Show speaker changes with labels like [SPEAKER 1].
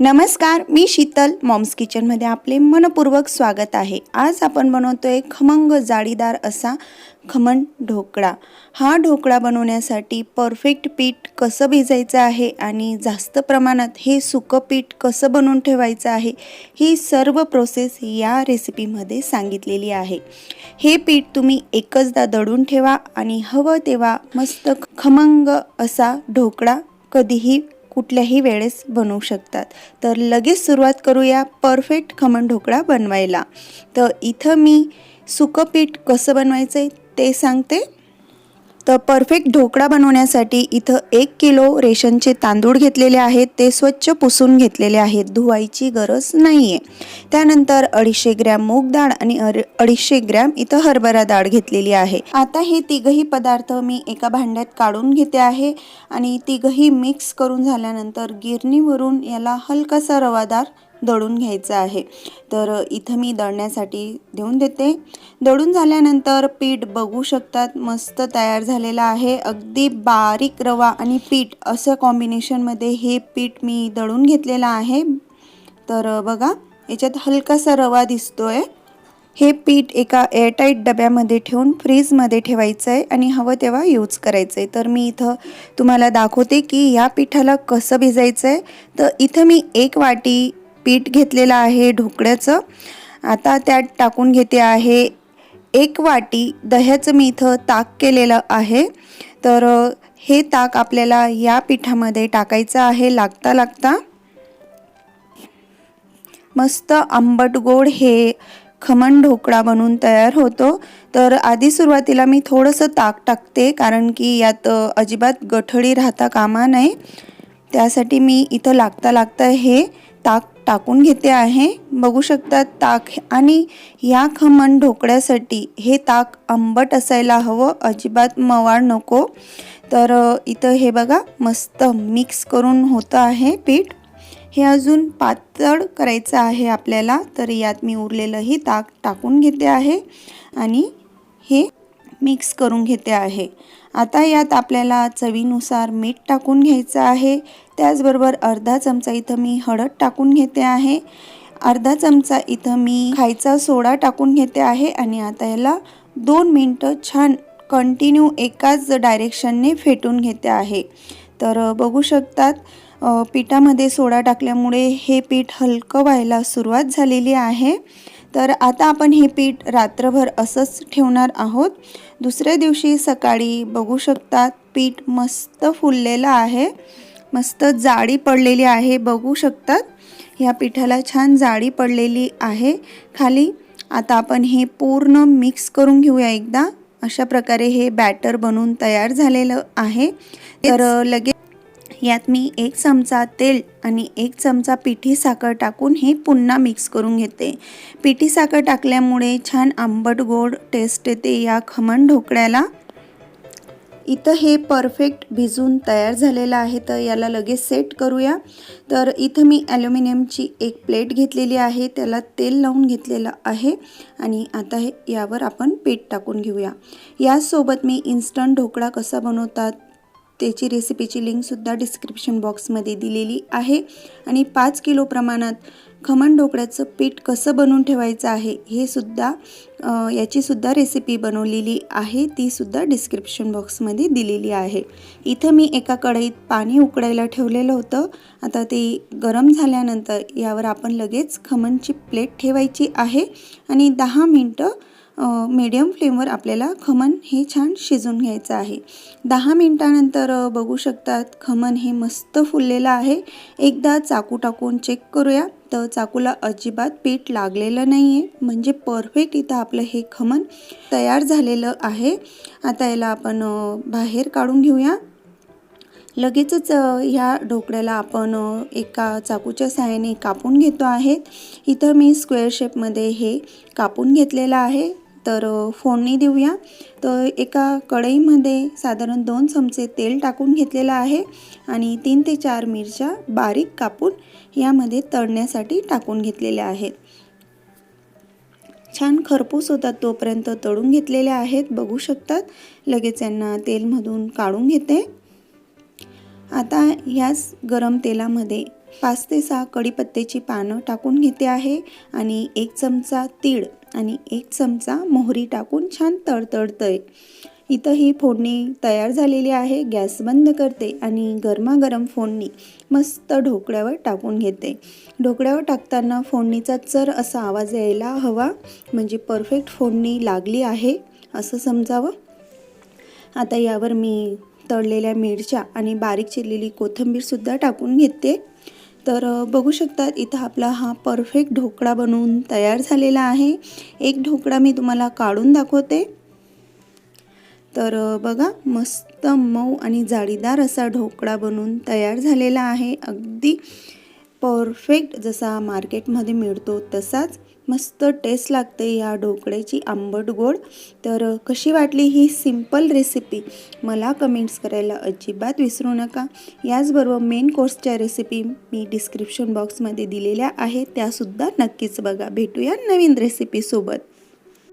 [SPEAKER 1] नमस्कार मी शीतल. मॉम्स किचनमध्ये आपले मनपूर्वक स्वागत आहे. आज आपण बनवतोय खमंग जाळीदार असा खमण ढोकळा. हा ढोकळा बनवण्यासाठी परफेक्ट पीठ कसं भिजायचं आहे आणि जास्त प्रमाणात हे सुकं पीठ कसं बनवून ठेवायचं आहे ही सर्व प्रोसेस या रेसिपीमध्ये सांगितलेली आहे. हे पीठ तुम्ही एकचदा दळून ठेवा आणि हवं तेव्हा मस्त खमंग असा ढोकळा कधीही कुठल्याही वेळेस बनवू शकतात. तर लगेच सुरुवात करूया परफेक्ट खमण ढोकळा बनवायला. तर इथं मी सुकं पीठ कसं बनवायचं आहे ते सांगते. तर परफेक्ट ढोकळा बनवण्यासाठी इथं एक किलो रेशनचे तांदूळ घेतलेले आहेत. ते स्वच्छ पुसून घेतलेले आहेत. धुवायची गरज नाही आहे त्यानंतर अडीचशे ग्रॅम मूग डाळ आणि अडीचशे ग्रॅम इथं हरभरा डाळ घेतलेली आहे. आता हे तिघही पदार्थ मी एका भांड्यात काढून घेते आहे आणि तिघही मिक्स करून झाल्यानंतर गिरणीवरून याला हलकासा रवादार दळून घ्यायचं आहे. तर इथं मी दळण्यासाठी देऊन देते. दळून झाल्यानंतर पीठ बघू शकतात. मस्त तयार झालेलं आहे. अगदी बारीक रवा आणि पीठ असं कॉम्बिनेशनमध्ये हे पीठ मी दळून घेतलेलं आहे. तर बघा याच्यात हलकासा रवा दिसतोय. हे पीठ एका एअरटाईट डब्यामध्ये ठेवून फ्रीजमध्ये ठेवायचं आहे आणि हवं तेव्हा यूज करायचं आहे तर मी इथं तुम्हाला दाखवते की या पिठाला कसं भिजायचं आहे तर इथं मी एक वाटी पीठ घेतलेलं आहे ढोकळ्याचं. आता त्यात टाकून घेते आहे एक वाटी दह्याचं मी इथं ताक केलेलं आहे. तर हे ताक आपल्याला या पिठामध्ये टाकायचं आहे लागता लागता. मस्त आंबट गोड हे खमण ढोकळा बनून तयार होतो. तर आधी सुरुवातीला मी थोडंसं ताक टाकते कारण की यात अजिबात गठळी राहता कामा नये. त्यासाठी मी इथं लागता लागता हे ताक टाकून घेते आहे. बघू शकतात ताक आणि या खमण ढोकळ्यासाठी हे ताक आंबट असायला हवं. अजिबात मवाळ नको. तर इथं हे बघा मस्त मिक्स करून होतं आहे पीठ. हे अजून पातळ करायचं आहे आपल्याला. तर यात मी उरलेलंही ताक टाकून घेते आहे. आणि हे मिक्स करून घेते आहे. आता यात आपल्याला चवीनुसार मीठ टाकून घ्यायचं आहे. त्याचबरोबर अर्धा चमचा इथं मी हळद टाकून घेते आहे. अर्धा चमचा इथं मी खायचा सोडा टाकून घेते आहे आणि आता याला दोन मिनटं छान कंटिन्यू एकाच डायरेक्शनने फेटून घेते आहे. तर बघू शकतात पिठामध्ये सोडा टाकल्यामुळे हे पीठ हलकं व्हायला सुरुवात झालेली आहे. तर आता आपण हे पीठ रात्रभर असंच ठेवणार आहोत. दुसऱ्या दिवशी सकाळी बघू शकतात पीठ मस्त फुललेलं आहे. मस्त जाळी पडलेली आहे बघू शकतात. ह्या पिठाला छान जाळी पडलेली आहे. खाली आता आपण हे पूर्ण मिक्स करून घेऊया एकदा. अशा प्रकारे हे बॅटर बनून तयार झालेलं आहे. तर लगेच यात मी एक चमचा तेल आणि एक चमचा पिठी साखर टाकून हे पुन्हा मिक्स करून घेते. पिठी साखर टाकल्यामुळे छान आंबट गोड टेस्ट येते या खमण ढोकळ्याला. इथं हे परफेक्ट भिजून तयार झालेलं आहे तर याला लगेच सेट करूया. तर इथं मी ॲल्युमिनियमची एक प्लेट घेतलेली आहे त्याला तेल लावून घेतलेलं आहे आणि आता हे यावर आपण पीठ टाकून घेऊया. यासोबत मी इन्स्टंट ढोकळा कसा बनवतात त्याची रेसिपीची लिंकसुद्धा डिस्क्रिप्शन बॉक्समध्ये दिलेली आहे. आणि पाच किलो प्रमाणात खमण ढोकळ्याचं पीठ कसं बनवून ठेवायचं आहे हे सुद्धा याचीसुद्धा रेसिपी बनवलेली आहे. तीसुद्धा डिस्क्रिप्शन बॉक्समध्ये दिलेली आहे. इथं मी एका कढईत पाणी उकडायला ठेवलेलं होतं. आता ते गरम झाल्यानंतर यावर आपण लगेच खमणची प्लेट ठेवायची आहे. आणि दहा मिनटं मीडियम फ्लेमवर आपल्याला खमण हे छान शिजून घ्यायचं आहे. दहा मिनटानंतर बघू शकतात खमण हे मस्त फुललेलं आहे. एकदा चाकू टाकून चेक करूया. तर चाकूला अजिबात पीठ लागलेलं नाही आहे म्हणजे परफेक्ट इथं आपलं हे खमण तयार झालेलं आहे. आता याला आपण बाहेर काढून घेऊया. लगेचच ह्या ढोकळ्याला आपण एका चाकूच्या सहाय्याने कापून घेतो आहेत इथं मी स्क्वेअर शेपमध्ये हे कापून घेतलेलं आहे. तर फोडणी देऊया. तर एका कढईमध्ये साधारण दोन चमचे तेल टाकून घेतलेलं आहे आणि तीन ते चार मिरच्या बारीक कापून यामध्ये तळण्यासाठी टाकून घेतलेल्या आहेत. छान खरपूस होतात तोपर्यंत तळून घेतलेल्या आहेत. बघू शकतात. लगेच यांना तेलमधून काढून घेते. आता ह्याच गरम तेलामध्ये पाच ते सहा कढीपत्त्याची पानं टाकून घेते आहे आणि एक चमचा तीळ आणि एक चमचा मोहरी टाकून छान तडतडतंय. इथं ही फोडणी तयार झालेली आहे गॅस बंद करते आणि गरमागरम फोडणी मस्त ढोकळ्यावर टाकून घेते. ढोकळ्यावर टाकताना फोडणीचा चर असा आवाज यायला हवा म्हणजे परफेक्ट फोडणी लागली आहे असं समजावं? आता यावर मी तळलेल्या मिरच्या आणि बारीक चिरलेली कोथिंबीरसुद्धा टाकून घेते. तर बघू शकतात इथं आपला हा परफेक्ट ढोकळा बनवून तयार झालेला आहे. एक ढोकळा मी तुम्हाला काढून दाखवते. तर बघा मस्त मऊ आणि जाळीदार असा ढोकळा बनवून तयार झालेला आहे. अगदी परफेक्ट जसा मार्केटमध्ये मिळतो तसाच मस्त टेस्ट लागते या ढोकळ्याची आंबट गोड. तर कशी वाटली ही सिंपल रेसिपी मला कमेंट्स करायला अजिबात विसरू नका. याचबरोबर मेन कोर्सच्या रेसिपी मी डिस्क्रिप्शन बॉक्समध्ये दिलेल्या आहेत. त्यासुद्धा नक्कीच बघा. भेटूया नवीन रेसिपीसोबत